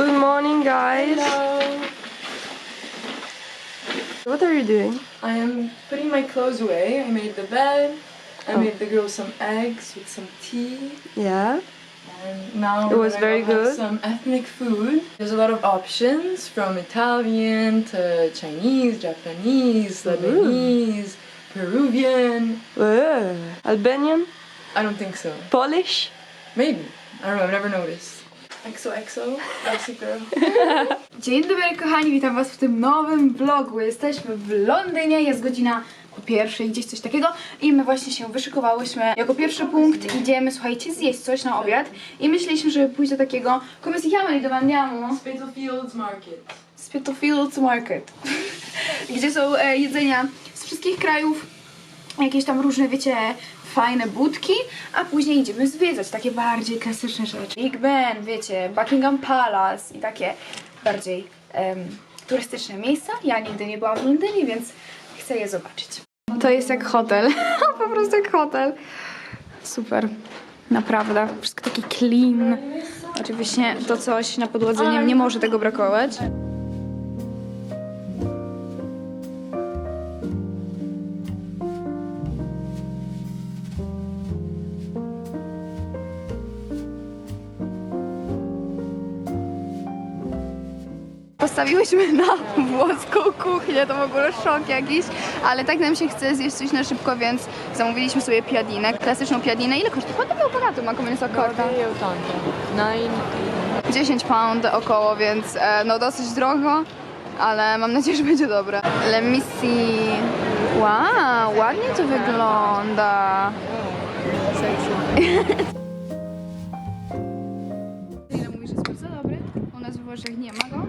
Good morning, guys. Hello. What are you doing? I am putting my clothes away. I made the bed. I made the girls some eggs with some tea. Yeah. And now It was very good. some ethnic food. There's a lot of options from Italian to Chinese, Japanese, Lebanese, Peruvian. Uh, Albanian? I don't think so. Polish? Maybe. I don't know. I've never noticed. XOXO, Classic Girl. Dzień dobry kochani, witam was w tym nowym vlogu. Jesteśmy w Londynie, jest godzina po pierwszej, gdzieś coś takiego i my właśnie się wyszykowałyśmy. Jako pierwszy punkt idziemy, słuchajcie, zjeść coś na obiad i myśleliśmy, żeby pójść do takiego come si chiama lì dove andiamo? Spitalfields Market. Spitalfields Market, gdzie są e, jedzenia z wszystkich krajów, jakieś tam różne, wiecie, fajne budki, a później idziemy zwiedzać takie bardziej klasyczne rzeczy. Big Ben, wiecie, Buckingham Palace i takie bardziej em, turystyczne miejsca. Ja nigdy nie byłam w Londynie, więc chcę je zobaczyć. To jest jak hotel, po prostu jak hotel. Super, naprawdę, wszystko taki clean. Oczywiście to coś na podłodze nie, nie może tego brakować. Postawiłyśmy na włoską kuchnię, to w ogóle szok jakiś, ale tak nam się chce zjeść coś na szybko, więc zamówiliśmy sobie piadinę, klasyczną piadinę. Ile kosztuje? Abbiamo pagato ma ne so accorta? 10 pound około, więc e, no dosyć drogo, ale mam nadzieję, że będzie dobre. Let me see. Wow, ładnie to wygląda. Lina mówi, że jest bardzo dobry. U nas w Włoszech nie ma go,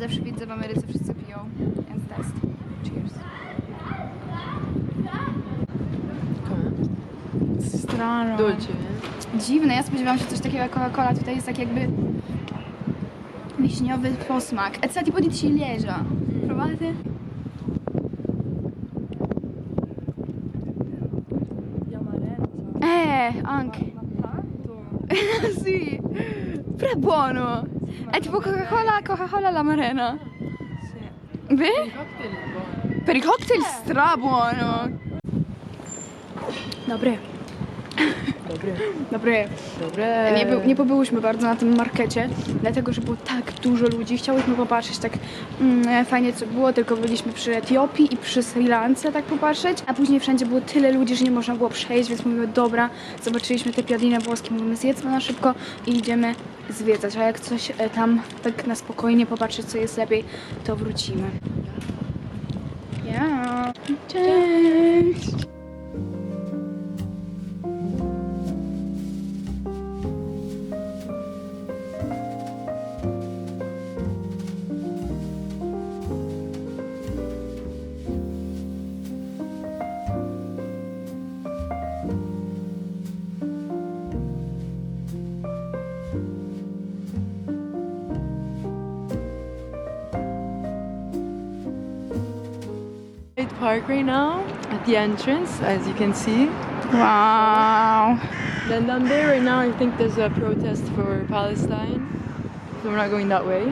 zawsze widzę w Ameryce wszyscy piją. Więc test. Cheers. Strano. Dolce. Dziwne, ja spodziewałam się coś takiego jak Coca-Cola, tutaj jest tak jakby wiśniowy posmak. E co tipo di ciliegia? Provate? Eh, anche. sì. È buono. È tipo Coca-Cola, Coca-Cola alla marena. Beh? Per i cocktail stra buono. Dobre. Dobre. Dobre. Nie, był, nie pobyłyśmy bardzo na tym markecie, dlatego że było tak dużo ludzi. Chciałyśmy popatrzeć tak mm, fajnie co było, tylko byliśmy przy Etiopii i przy Sri Lance tak popatrzeć, a później wszędzie było tyle ludzi, że nie można było przejść, więc mówimy dobra, zobaczyliśmy te piadiny włoskie, mówimy zjedzmy na szybko i idziemy zwiedzać, a jak coś e, tam tak na spokojnie popatrzeć co jest lepiej, to wrócimy. Ja. Cześć! Hyde Park right now at the entrance, as you can see. Wow! Then down there right now, I think there's a protest for Palestine. So we're not going that way.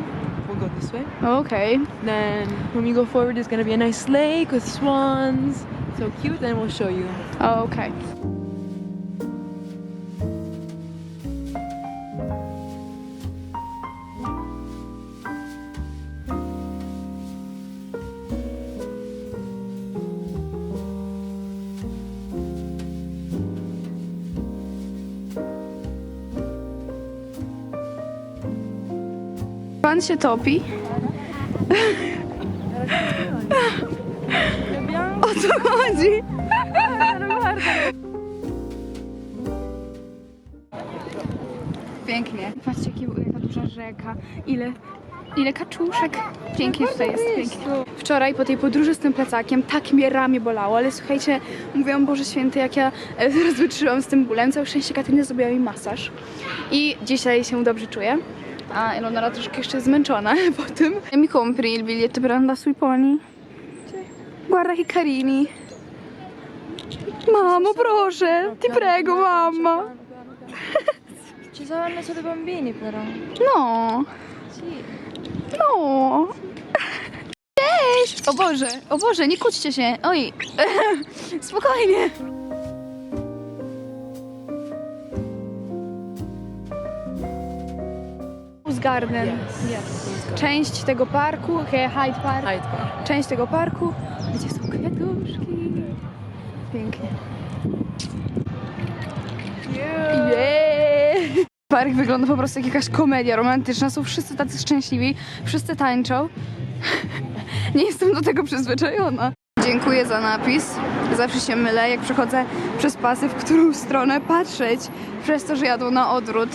We'll go this way. Okay. Then when we go forward, there's gonna be a nice lake with swans. So cute, and we'll show you. Oh, Okej. Pan się topi. O co chodzi? Pięknie. Patrzcie, jaki- jaka duża rzeka. Ile, ile kaczuszek. Pięknie tutaj jest, pięknie. Wczoraj po tej podróży z tym plecakiem tak mnie ramię bolało, ale słuchajcie, mówiłam, Boże Święty, jak ja e, zaraz wytrzymałam z tym bólem. Całe szczęście Katarina zrobiła mi masaż. I dzisiaj się dobrze czuję. A Elonora troszkę jeszcze zmęczona po tym. Mi compri il biglietto per andare sui pony? Guarda che carini. Mamo, proszę, ti prego, mamma. Ci saranno solo i bambini, però. No. No. Cześć! O Boże, o Boże, nie kłóćcie się. Oj, spokojnie. Garden. Część tego parku, Hyde Park. Hyde Park. Część tego parku, gdzie są kwiatuszki. Pięknie. Yeah. Park wygląda po prostu jak jakaś komedia romantyczna. Są wszyscy tacy szczęśliwi, wszyscy tańczą. Nie jestem do tego przyzwyczajona. Dziękuję za napis. Zawsze się mylę, jak przechodzę przez pasy, w którą stronę patrzeć, przez to, że jadą na odwrót.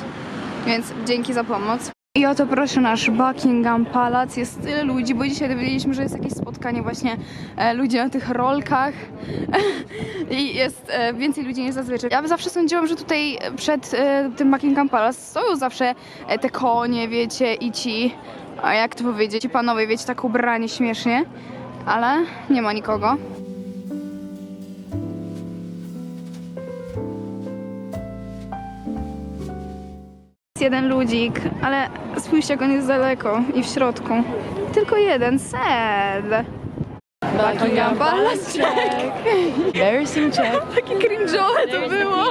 Więc dzięki za pomoc. I oto proszę nasz Buckingham Palace. Jest tyle ludzi, bo dzisiaj dowiedzieliśmy, że jest jakieś spotkanie właśnie e, ludzi na tych rolkach. I jest e, więcej ludzi niż zazwyczaj. Ja zawsze sądziłam, że tutaj przed e, tym Buckingham Palace stoją zawsze e, te konie, wiecie, i ci, a jak to powiedzieć, ci panowie, wiecie, tak ubrani śmiesznie. Ale nie ma nikogo. Jest jeden ludzik, ale spójrzcie jak on jest daleko i w środku. Tylko jeden, sad. Buckingham Palace check. Embarrassing check. Takie cringe'owe to było.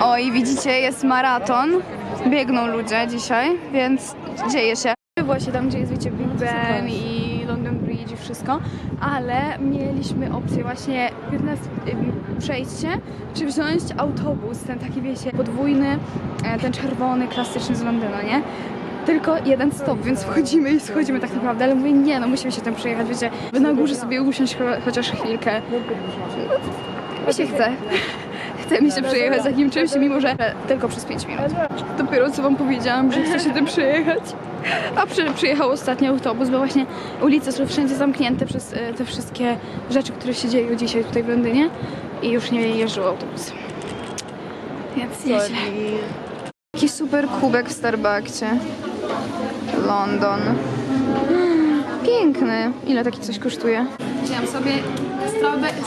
O i widzicie, jest maraton. Biegną ludzie dzisiaj, więc dzieje się. Właśnie tam, gdzie jest, wiecie, Big Ben i wszystko, ale mieliśmy opcję właśnie 15 ym, przejście, czy wziąć autobus, ten taki, wiecie, podwójny, e, ten czerwony, klasyczny z Londynu, nie? Tylko jeden stop, więc wchodzimy i schodzimy tak naprawdę, ale mówię, nie, no musimy się tam przejechać, wiecie, by na górze sobie usiąść cho- chociaż chwilkę. Mi się chce. Chce mi się przejechać takim czymś, mimo że tylko przez 5 minut. Dopiero co wam powiedziałam, że chcę się tym przejechać. A przy, przyjechał ostatni autobus, bo właśnie ulice są wszędzie zamknięte przez e, te wszystkie rzeczy, które się dzieją dzisiaj tutaj w Londynie i już nie jeżdżą autobusy. Więc nieźle. Jaki super kubek w Starbucksie. London. Piękny. Ile taki coś kosztuje? Wziąłem sobie strawberry...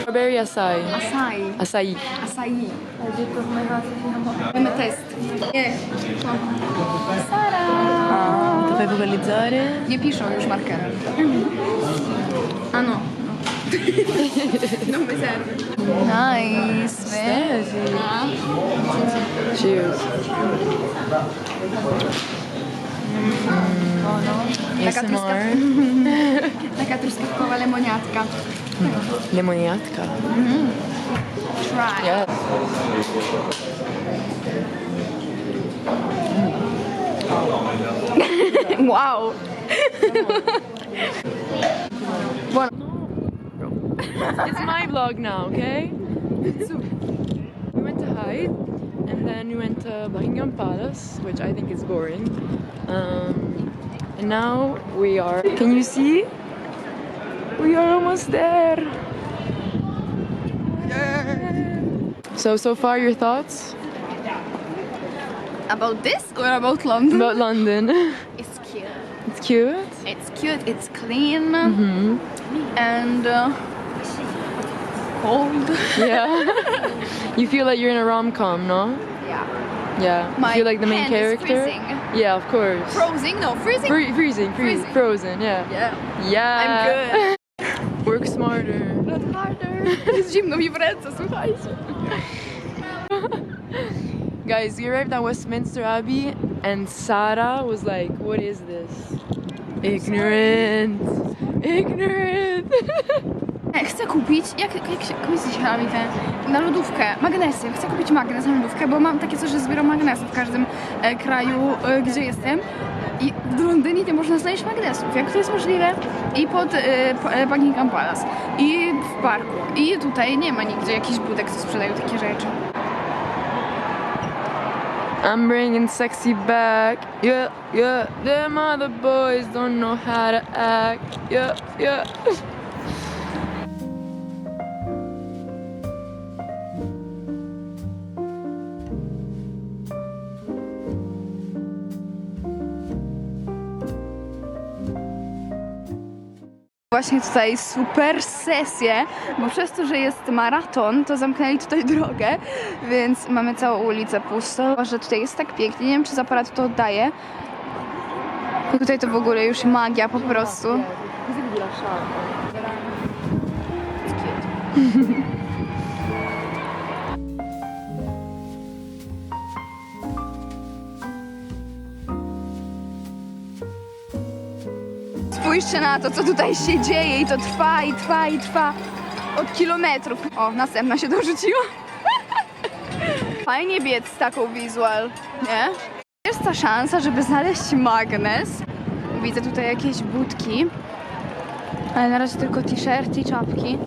Strawberry acai. Acai. Acai. Acai. Mamy test. Nie. Sara. To fai vocalizzare? Nie piszą już markerem. A no. No my serwy. Nice. Eh, sì. Cheers. Taka ASMR. truskawka. Taka truskawkowa lemoniatka. Lemoniatka. Try. Yes. Wow. It's my vlog now, okay? So, we went to Hyde, and then we went to Buckingham Palace, which I think is boring. Um, and now we are. Can you see? We are almost there. So, so far, your thoughts About this or about London? about London? It's cute. It's cute. It's cute. It's clean. hmm And uh, cold. Yeah. you feel like you're in a rom com, no? Yeah. Yeah. My you feel like the main character? freezing. Yeah, of course. Freezing? No, freezing. Free, freezing, freeze, Freezing. frozen, yeah. yeah. Yeah. I'm good. Work smarter. Not harder. Jest zimno mi w ręce, słuchajcie. Guys, we arrived at Westminster Abbey and Sarah was like, What is this? Ignorant. Ignorant. Chcę kupić, jak, jak się, jak się robi te, na lodówkę, magnesy. Chcę kupić magnes na lodówkę, bo mam takie coś, że zbieram magnesy w każdym e, kraju, e, gdzie jestem. I w Londynie nie można znaleźć magnesów. Jak to jest możliwe? I pod e, e, Buckingham Palace, i w parku. I tutaj nie ma nigdzie jakichś budek, co sprzedają takie rzeczy. I'm bringing sexy back. Yeah, yeah. Them other boys don't know how to act. Yeah, yeah. Właśnie tutaj super sesję, bo przez to, że jest maraton, to zamknęli tutaj drogę, więc mamy całą ulicę pustą. Że tutaj jest tak pięknie, nie wiem czy z aparatu to oddaje, Tutaj to w ogóle już magia po prostu. Spójrzcie na to, co tutaj się dzieje i to trwa i trwa i trwa od kilometrów. O, następna się dorzuciła. Fajnie biec z taką wizual, nie? Jest ta szansa, żeby znaleźć magnes. Widzę tutaj jakieś budki, ale na razie tylko t-shirty i czapki.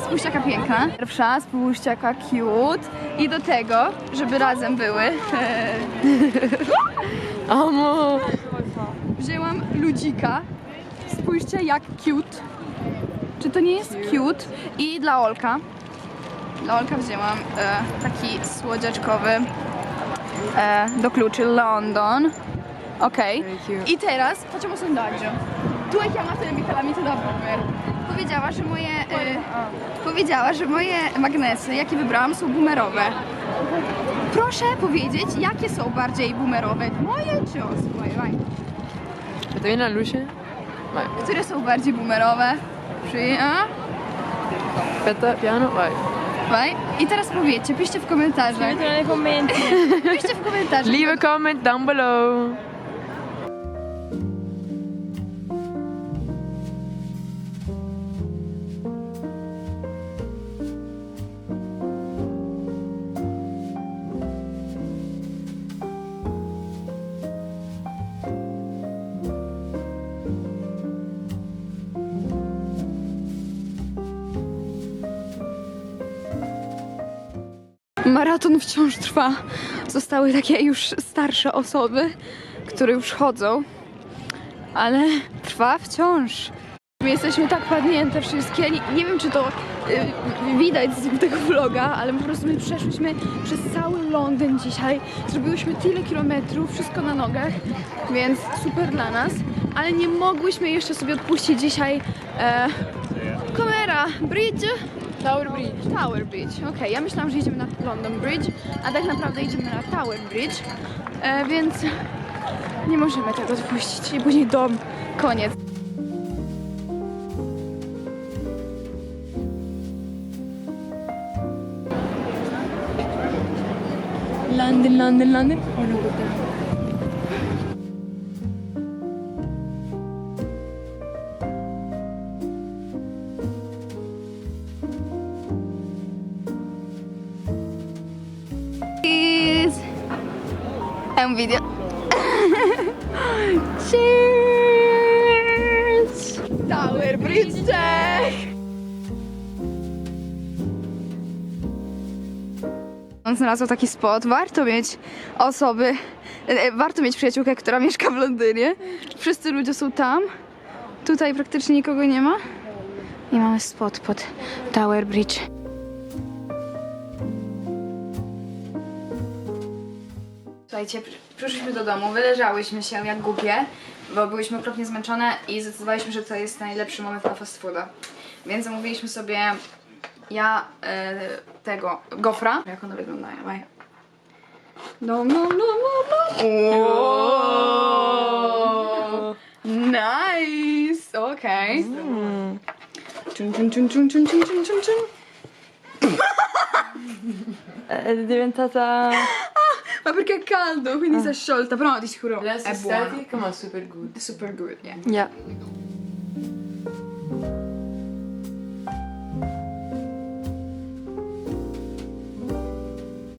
Spójrzcie jaka piękna. Pierwsza, spójrzcie jaka cute. I do tego, żeby razem były, Amo! wzięłam ludzika. Spójrzcie jak cute. Czy to nie jest cute? I dla Olka. Dla Olka wzięłam e, taki słodziaczkowy e, do kluczy London. Okej. Cute. I teraz un sondaggio. Tu hai chiamato le mie calamite da boomer. Powiedziała, że moje e, powiedziała, że moje magnesy, jakie wybrałam, są boomerowe. Proszę powiedzieć, jakie są bardziej boomerowe? Moje czy os- moje? Vai. Aspetta, vieni alla luce. Vai. Które są bardziej boomerowe? Przy... A? Aspetta, piano, vai. Vai. I teraz powiedzcie, piszcie w komentarzach. commenti. Piszcie w komentarzach. Leave a comment down below. Maraton wciąż trwa. Zostały takie już starsze osoby, które już chodzą, ale trwa wciąż. My jesteśmy tak padnięte wszystkie. Nie, nie wiem, czy to y, widać z tego vloga, ale po prostu my przeszliśmy przez cały Londyn dzisiaj. Zrobiłyśmy tyle kilometrów, wszystko na nogach, więc super dla nas. Ale nie mogłyśmy jeszcze sobie odpuścić dzisiaj e, kamera, bridge. Tower Bridge. Tower Bridge. Okej, ja myślałam, że idziemy na London Bridge, a tak naprawdę idziemy na Tower Bridge, e, więc nie możemy tego odpuścić. I później dom, koniec. London, London, London. Video. Cheers! Tower Bridge! On znalazł taki spot. Warto mieć osoby, e, warto mieć przyjaciółkę, która mieszka w Londynie. Wszyscy ludzie są tam. Tutaj praktycznie nikogo nie ma. I mamy spot pod Tower Bridge. Słuchajcie, przyszliśmy do domu, wyleżałyśmy się jak głupie, bo byliśmy okropnie zmęczone i zdecydowaliśmy, że to jest najlepszy moment na fast fooda. Więc zamówiliśmy sobie ja e, tego gofra. Jak one wyglądają? Maja. No, no, no, no, no. Wow. Nice! Okej. Okay. E, mm. Caldo, quindi si è sciolta, però di sicuro Less è buono. aesthetic, ma super good. Super good, yeah. Ja.